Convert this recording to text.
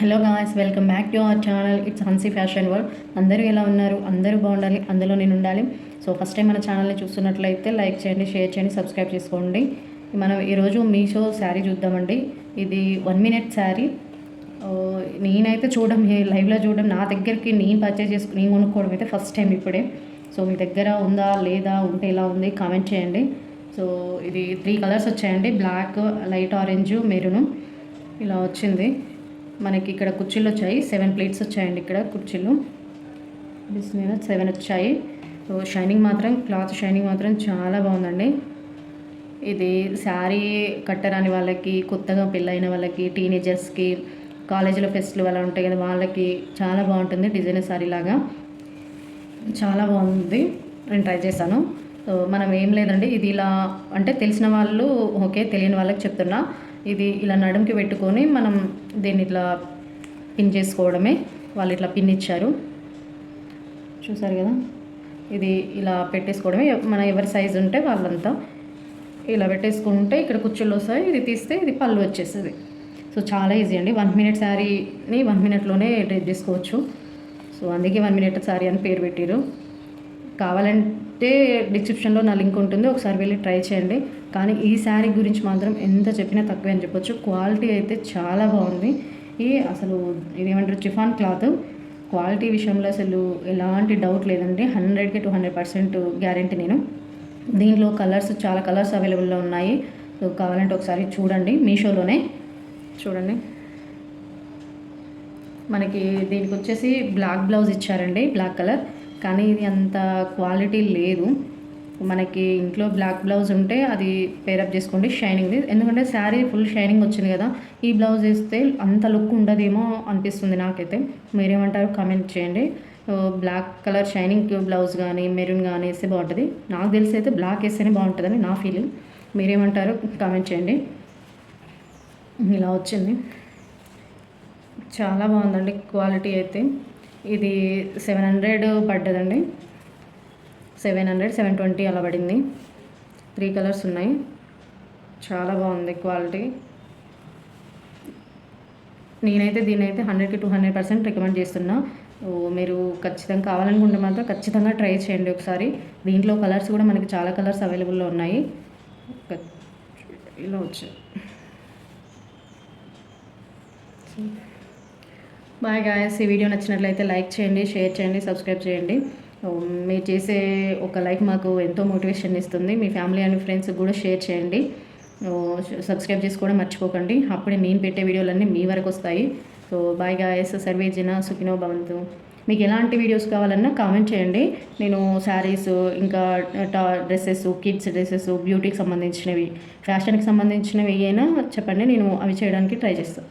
Hello guys welcome back to our channel. It's Hansi fashion world అందరూ ఎలా ఉన్నారు? అందరూ బాగుండాలి. అందులో నేను ఉండాలి. సో ఫస్ట్ టైం మన ఛానల్ని చూస్తున్నట్లయితే లైక్ చేయండి షేర్ చేయండి సబ్స్క్రైబ్ చేసుకోండి. మనం ఈరోజు మీషో శారీ చూద్దామండి. ఇది వన్ మినిట్ శారీ. నేనైతే చూడడం లైవ్లో చూడడం నా దగ్గరికి నేను పర్చేజ్ చేసుకుని నేను కొనుక్కోవడం అయితే ఫస్ట్ టైం ఇప్పుడే. సో మీ దగ్గర ఉందా లేదా ఉంటే ఎలా ఉంది కామెంట్ చేయండి. సో ఇది త్రీ కలర్స్ వచ్చాయండి. బ్లాక్ లైట్ ఆరెంజ్ మెరూను ఇలా వచ్చింది. మనకి ఇక్కడ కుర్చీలు వచ్చాయి. సెవెన్ ప్లేట్స్ వచ్చాయండి ఇక్కడ కుర్చీలు. దిస్ మీద సెవెన్ వచ్చాయి. సో షైనింగ్ మాత్రం క్లాత్ షైనింగ్ మాత్రం చాలా బాగుందండి. ఇది శారీ కట్టరాని వాళ్ళకి కొత్తగా పెళ్ళైన వాళ్ళకి టీనేజర్స్కి కాలేజీలో ఫెస్ట్లు అలా ఉంటాయి కదా వాళ్ళకి చాలా బాగుంటుంది డిజైనర్ శారీ లాగా. చాలా బాగుంది. నేను ట్రై చేశాను. సో మనం ఏం లేదండి. ఇది ఇలా అంటే తెలిసిన వాళ్ళు ఓకే తెలియని వాళ్ళకి చెప్తున్నా. ఇది ఇలా నడుముకి పెట్టుకొని మనం దీన్ని ఇట్లా పిన్ చేసుకోవడమే. వాళ్ళు ఇట్లా పిన్ ఇచ్చారు. చూసారు కదా? ఇది ఇలా పెట్టేసుకోవడమే. మన ఎవరి సైజు ఉంటే వాళ్ళంతా ఇలా పెట్టేసుకుంటే ఇక్కడ కుర్చీలు వస్తాయి. ఇది తీస్తే ఇది పళ్ళు వచ్చేస్తుంది. సో చాలా ఈజీ అండి. వన్ మినిట్ శారీని వన్ మినిట్లోనే డ్రెస్ చేసుకోవచ్చు. సో అందుకే వన్ మినిట్ శారీ అని పేరు పెట్టారు కావాలంటే డిస్క్రిప్షన్లో నా లింక్ ఉంటుంది ఒకసారి వెళ్ళి ట్రై చేయండి. కానీ ఈ శారీ గురించి మాత్రం ఎంత చెప్పినా తక్కువే అని చెప్పొచ్చు. క్వాలిటీ అయితే చాలా బాగుంది. ఈ అసలు ఇదేమంటారు చిఫాన్ క్లాత్ క్వాలిటీ విషయంలో అసలు ఎలాంటి డౌట్ లేదండి. హండ్రెడ్కి టూ హండ్రెడ్ పర్సెంట్ గ్యారంటీ నేను. దీంట్లో కలర్స్ చాలా కలర్స్ అవైలబుల్లో ఉన్నాయి. సో కావాలంటే ఒకసారి చూడండి. మీషోలోనే. చూడండి. మనకి దీనికి వచ్చేసి బ్లాక్ బ్లౌజ్ ఇచ్చారండి బ్లాక్ కలర్ కానీ ఇది అంత క్వాలిటీ లేదు. మనకి ఇంట్లో బ్లాక్ బ్లౌజ్ ఉంటే అది పేరప్ చేసుకోండి షైనింగ్ది ఎందుకంటే శారీ ఫుల్ షైనింగ్ వచ్చింది కదా ఈ బ్లౌజ్ వేస్తే అంత లుక్ ఉండదేమో అనిపిస్తుంది నాకైతే. మీరేమంటారు కామెంట్ చేయండి. బ్లాక్ కలర్ షైనింగ్ బ్లౌజ్ కానీ మెరూన్ కానీ వేస్తే బాగుంటుంది. నాకు తెలిసి అయితే బ్లాక్ వేస్తేనే బాగుంటుందని నా ఫీలింగ్ మీరేమంటారు కామెంట్ చేయండి. ఇలా వచ్చింది. చాలా బాగుందండి క్వాలిటీ అయితే. ఇది సెవెన్ హండ్రెడ్ పడ్డదండి. సెవెన్ హండ్రెడ్ సెవెన్ ట్వంటీ అలా పడింది. త్రీ కలర్స్ ఉన్నాయి. చాలా బాగుంది క్వాలిటీ. నేనైతే దీని అయితే హండ్రెడ్కి టూ హండ్రెడ్ పర్సెంట్ రికమెండ్ చేస్తున్నా. మీరు ఖచ్చితంగా కావాలనుకుంటే మాత్రం ఖచ్చితంగా ట్రై చేయండి ఒకసారి. దీంట్లో కలర్స్ కూడా మనకి చాలా కలర్స్ అవైలబుల్లో ఉన్నాయి. ఇలా వచ్చాయి బాయ్ గాయస్ ఈ వీడియో నచ్చినట్లయితే లైక్ చేయండి షేర్ చేయండి సబ్స్క్రైబ్ చేయండి. మీరు చేసే ఒక లైక్ మాకు ఎంతో మోటివేషన్ ఇస్తుంది. మీ ఫ్యామిలీ అండ్ ఫ్రెండ్స్ కూడా షేర్ చేయండి. సబ్స్క్రైబ్ చేసుకోవడం మర్చిపోకండి. అప్పుడే నేను పెట్టే వీడియోలన్నీ మీ వరకు వస్తాయి. సో బాయ్ గాయస్ సర్వే జన సుఖినో భవంతు. మీకు ఎలాంటి వీడియోస్ కావాలన్నా కామెంట్ చేయండి. నేను శారీస్ ఇంకా టా డ్రెస్సెస్ కిడ్స్ డ్రెస్సెస్ బ్యూటీకి సంబంధించినవి ఫ్యాషన్కి సంబంధించినవి అయినా చెప్పండి. నేను అవి చేయడానికి ట్రై చేస్తాను